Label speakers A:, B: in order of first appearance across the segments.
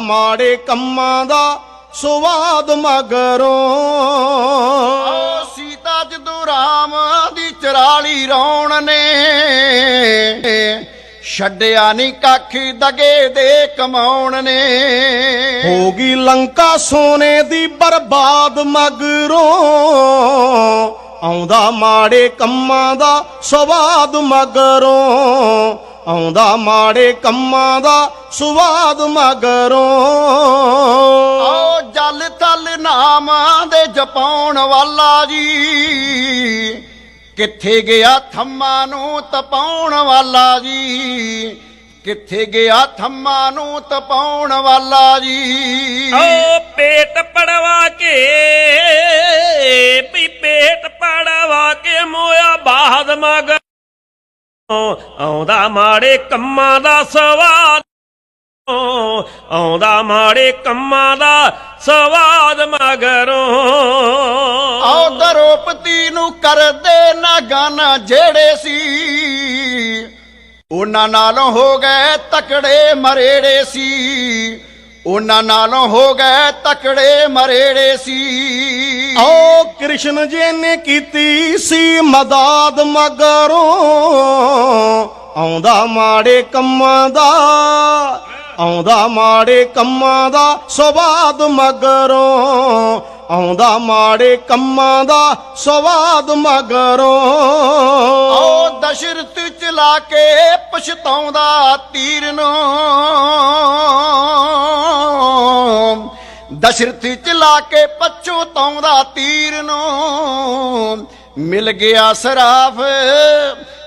A: ਮਾੜੇ ਕੰਮਾਂ ਦਾ ਸਵਾਦ ਮਗਰੋਂ।
B: ਸੀਤਾ ਜਦੋਂ ਰਾਮ ਦੀ ਚਰਾਲੀ ਰੌਣ ਨੇ ਛੱਡਿਆ ਨਹੀਂ ਕੱਖ ਦਗੇ ਦੇ ਕਮਾਉਣ ਨੇ।
A: ਹੋ ਗਈ ਲੰਕਾ ਸੋਨੇ ਦੀ ਬਰਬਾਦ ਮਗਰੋਂ ਆਉਂਦਾ ਮਾੜੇ ਕੰਮਾਂ ਦਾ ਸਵਾਦ ਮਗਰੋਂ। ਆਉਂਦਾ ਮਾੜੇ ਕੰਮਾਂ ਦਾ ਸਵਾਦ ਮਗਰੋਂ।
B: ਓ ਜਲ ਤਲ ਨਾਮਾਂ ਦੇ ਜਪਾਉਣ ਵਾਲਾ ਜੀ। ਕਿੱਥੇ ਗਿਆ ਥੰਮਾਂ ਨੂੰ ਤਪਾਉਣ ਵਾਲਾ ਜੀ? ਕਿੱਥੇ ਗਿਆ ਥੰਮਾਂ ਨੂੰ ਤਪਾਉਣ ਵਾਲਾ ਜੀ?
C: ਓ ਪੇਟ ਪੜਵਾ ਕੇ ਆਉਂਦਾ ਮਾੜੇ ਕੰਮਾਂ ਦਾ ਸਵਾਦ, ਆਉਂਦਾ ਮਾੜੇ ਕੰਮਾਂ ਦਾ ਸਵਾਦ ਮਗਰੋਂ।
B: ਆਓ ਦਰੋਪਤੀ ਨੂੰ ਕਰਦੇ ਨਾ ਗਾਨਾ ਜਿਹੜੇ ਸੀ। ਉਹਨਾਂ ਨਾਲੋਂ ਹੋ ਗਏ ਤਕੜੇ ਮਰੇੜੇ ਸੀ। ਉਹਨਾਂ ਨਾਲੋਂ ਹੋ ਗਏ ਤਕੜੇ ਮਰੇੜੇ ਸੀ।
A: ਓ ਕ੍ਰਿਸ਼ਨ ਜੀ ਨੇ ਕੀਤੀ ਸੀ ਮਦਦ ਮਗਰੋਂ। ਆਉਂਦਾ ਮਾੜੇ ਕੰਮਾਂ ਦਾ ਆਉਂਦਾ ਮਾੜੇ ਕੰਮਾਂ ਦਾ ਸਵਾਦ ਮਗਰੋਂ। ਆਉਂਦਾ ਮਾੜੇ ਕੰਮਾਂ ਦਾ ਸਵਾਦ ਮਗਰੋਂ।
B: ਆਓ ਦਸ਼ਰਥ ਚਲਾ ਕੇ ਪਛਤਾਉਂਦਾ ਤੀਰ ਨੂੰ ਦਸ਼ਰਥ ਚਲਾ ਕੇ ਪਛਤਾਉਂਦਾ ਤੀਰ ਨੂੰ। ਮਿਲ ਗਿਆ ਸਰਾਫ,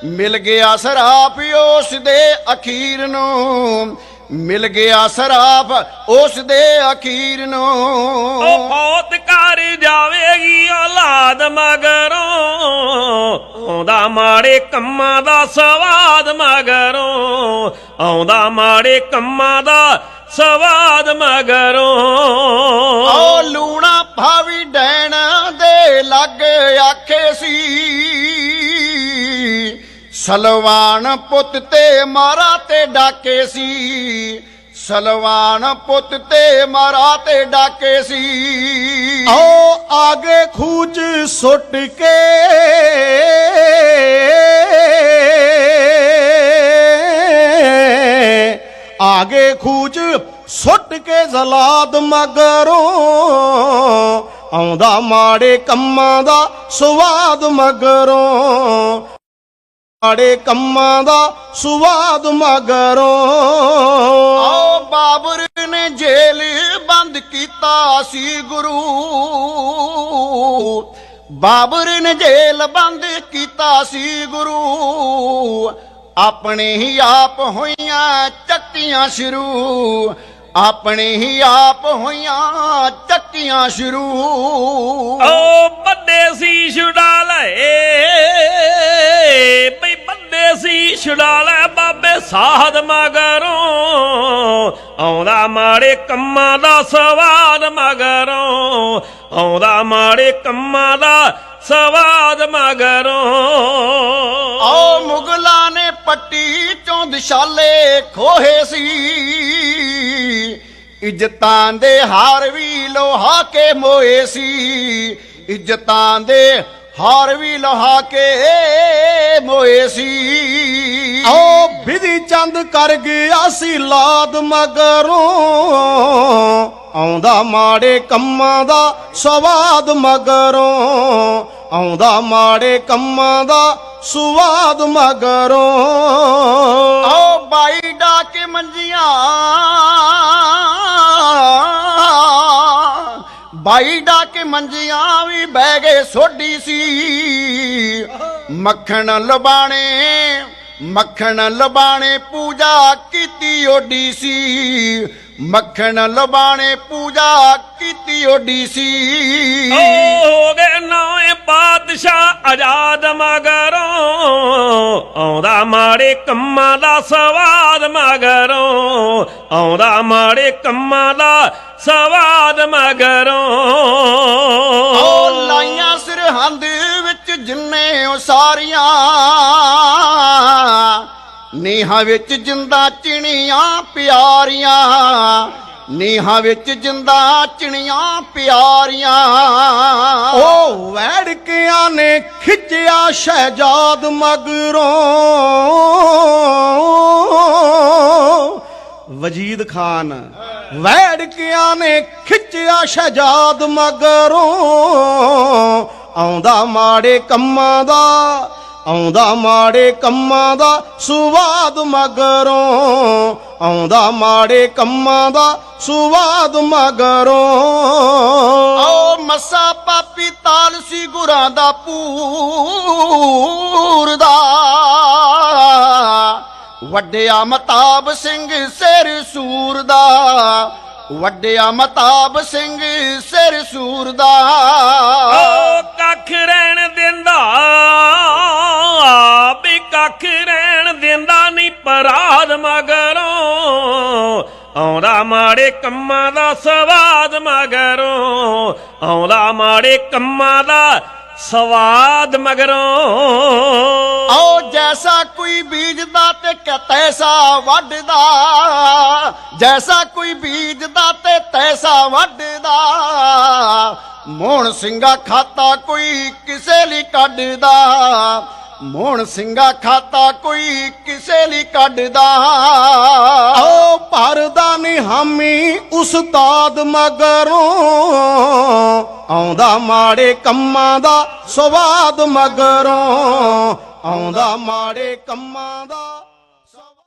B: ਮਿਲ ਗਿਆ ਸਰਾਫ ਉਸ ਦੇ ਅਖੀਰ ਨੂੰ। ਮਿਲ ਗਿਆ ਸਰਾਫ ਉਸ ਦੇ ਅਖੀਰ ਨੂੰ।
C: ਉਹ ਫੌਤ ਕਰ ਜਾਵੇਗੀ ਔਲਾਦ ਮਗਰੋਂ। ਆਉਂਦਾ ਮਾੜੇ ਕੰਮਾਂ ਦਾ ਸਵਾਦ ਮਗਰੋਂ। ਆਉਂਦਾ ਮਾੜੇ ਕੰਮਾਂ ਦਾ ਸਵਾਦ ਮਗਰੋਂ।
B: ਓ ਲੂਣਾ ਭਾਵੀ ਡੈਣ ਦੇ ਲੱਗ ਆਖੇ ਸੀ। ਸਲਵਾਨ ਪੁੱਤ ਤੇ ਮਾਰਾ ਤੇ ਡਾਕੇ ਸੀ। ਸਲਵਾਨ ਪੁੱਤ ਤੇ ਮਾਰਾ ਤੇ ਡਾਕੇ ਸੀ।
A: ਆਓ ਆਗੇ ਖੂਚ ਸੁੱਟ ਕੇ ਆਗੇ ਖੂਚ ਸੁੱਟ ਕੇ ਜ਼ਲਾਦ ਮਗਰੋਂ ਆਉਂਦਾ ਮਾੜੇ ਕੰਮਾਂ ਦਾ ਸਵਾਦ ਮਗਰੋਂ। ਮਾੜੇ ਕੰਮਾਂ ਦਾ ਸਵਾਦ ਮਗਰੋਂ।
B: ਆਓ ਬਾਬਰ ਨੇ ਜੇਲ ਬੰਦ ਕੀਤਾ ਸੀ ਗੁਰੂ। ਬਾਬਰ ਨੇ ਜੇਲ ਬੰਦ ਕੀਤਾ ਸੀ ਗੁਰੂ। ਆਪਣੇ ਹੀ ਆਪ ਹੋਈਆਂ ਚੱਕੀਆਂ ਸ਼ੁਰੂ। ਆਪਣੇ ਹੀ ਆਪ ਹੋਈਆਂ ਚੱਕੀਆਂ ਸ਼ੁਰੂ।
C: ਓ ਬੰਦੇ ਸੀ ਛੁਡਾ ਲਏ ਬਈ ਬੰਦੇ ਸੀ ਛੁਡਾ ਲੈ ਬਾਬੇ ਸਾਧ ਮਗਰੋਂ। ਆਉਂਦਾ ਮਾੜੇ ਕੰਮਾਂ ਦਾ ਸਵਾਦ ਮਗਰੋਂ। ਆਉਂਦਾ ਮਾੜੇ ਕੰਮਾਂ ਦਾ ਸਵਾਦ ਮਗਰੋਂ।
B: ਆਓ ਮੁਗਲਾਂ ਪੱਟੀ ਚੋਂ ਦਿਸ਼ਾਲੇ ਖੋਹੇ ਸੀ। ਇੱਜ਼ਤਾਂ ਦੇ ਹਾਰ ਵੀ ਲੋਹਾ ਕੇ ਮੋਏ ਸੀ। ਇੱਜ਼ਤਾਂ ਦੇ ਹਾਰ ਵੀ ਲੋਹਾ ਕੇ ਮੋਏ ਸੀ।
A: ਓ ਵਿਧੀ ਚੰਦ ਕਰ ਗਿਆ ਸੀ ਲਾਦ ਮਗਰੋਂ। ਆਉਂਦਾ ਮਾੜੇ ਕੰਮਾਂ ਦਾ ਸਵਾਦ ਮਗਰੋਂ। ਆਉਂਦਾ ਮਾੜੇ ਕੰਮਾਂ ਦਾ ਸਵਾਦ ਮਗਰੋਂ।
B: ਆਓ ਬਾਈ ਡਾਕੇ ਮੰਜੀਆਂ। ਬਾਈ ਡਾਕੇ ਮੰਜੀਆਂ ਵੀ ਬਹਿ ਗਏ ਸੋਢੀ ਸੀ। ਮੱਖਣ ਲਬਾਣੇ ਮੱਖਣ ਲਬਾਣੇ ਪੂਜਾ ਕੀਤੀ ਓਡੀ ਸੀ। ਮੱਖਣ ਲਬਾਣੇ ਪੂਜਾ ਕੀਤੀ ਓਡੀ ਸੀ।
C: ਹੋ ਗਏ ਨਵੇਂ ਬਾਦਸ਼ਾਹ ਆਜ਼ਾਦ ਮਗਰੋਂ ਆਉਂਦਾ ਮਾੜੇ ਕੰਮਾਂ ਦਾ ਸਵਾਦ ਮਗਰੋਂ, ਆਉਂਦਾ ਮਾੜੇ ਕੰਮਾਂ ਦਾ ਸਵਾਦ ਮਗਰੋਂ।
B: ਓ ਲਾਈਆਂ ਸਰਹੰਦ ਵਿੱਚ ਜਿੰਨੇ ਉਹ ਸਾਰੀਆਂ, ਨੀਹਾਂ ਵਿੱਚ ਜਿੰਦਾ ਚਿਣੀਆਂ ਪਿਆਰੀਆਂ। ਨੀਹਾਂ ਵਿੱਚ ਜਿੰਦਾ ਚਿਣੀਆਂ ਪਿਆਰੀਆਂ।
A: ਉਹ ਵੈੜਕਿਆਂ ਨੇ ਖਿੱਚਿਆ ਸ਼ਹਿਜਾਦ ਮਗਰੋਂ। ਵਜੀਦ ਖਾਨ ਵੈੜਕਿਆਂ ਨੇ ਖਿੱਚਿਆ ਸ਼ਹਿਜਾਦ ਮਗਰੋਂ। ਆਉਂਦਾ ਮਾੜੇ ਕੰਮਾਂ ਦਾ ਆਉਂਦਾ ਮਾੜੇ ਕੰਮਾਂ ਦਾ ਸੁਵਾਦ ਮਗਰੋਂ। ਆਉਂਦਾ ਮਾੜੇ ਕੰਮਾਂ ਦਾ ਸੁਵਾਦ ਮਗਰੋਂ।
B: ਓ ਮੱਸਾ ਪਾਪੀ ਤਾਲ ਸੀ ਗੁਰਾਂ ਦਾ ਪੂਰ ਦਾ। ਵੱਡਿਆ ਮਤਾਬ ਸਿੰਘ ਸਿਰ ਸੂਰ ਦਾ। ਵੱਡਿਆ ਮਤਾਬ ਸਿੰਘ ਸਿਰ ਸੂਰ ਦਾ।
C: ਓ ਕੱਖ ਰਹਿਣ ਦਿੰਦਾ ਵੀ ਕੱਖ ਰਹਿਣ ਦਿੰਦਾ ਨਹੀਂ ਪਰਾਧ ਮਗਰੋਂ। ਆਉਂਦਾ ਮਾੜੇ ਕੰਮਾਂ ਦਾ ਸਵਾਦ ਮਗਰੋਂ, ਆਉਂਦਾ ਮਾੜੇ ਕੰਮਾਂ ਦਾ ਸਵਾਦ ਮਗਰੋਂ।
B: ਓ ਜੈਸਾ ਕੋਈ ਬੀਜਦਾ ਤੇ ਤੈਸਾ ਵੱਢਦਾ, ਜੈਸਾ ਕੋਈ ਬੀਜਦਾ ਤੇ ਤੈਸਾ ਵੱਢਦਾ ਮੋਹਣ ਸਿੰਘਾ ਖਾਤਾ ਕੋਈ ਕਿਸੇ ਲਈ ਕੱਢਦਾ। ਮੋਹਣ ਸਿੰਘਾ ਖਾਤਾ ਕੋਈ ਕਿਸੇ ਲਈ ਕੱਢਦਾ।
A: ਓ ਭਰਦਾ ਨੀ ਹਾਮੀ ਉਸਤਾਦ ਮਗਰੋਂ। ਆਉਂਦਾ ਮਾੜੇ ਕੰਮਾਂ ਦਾ ਸਵਾਦ ਮਗਰੋਂ। ਆਉਂਦਾ ਮਾੜੇ ਕੰਮਾਂ ਦਾ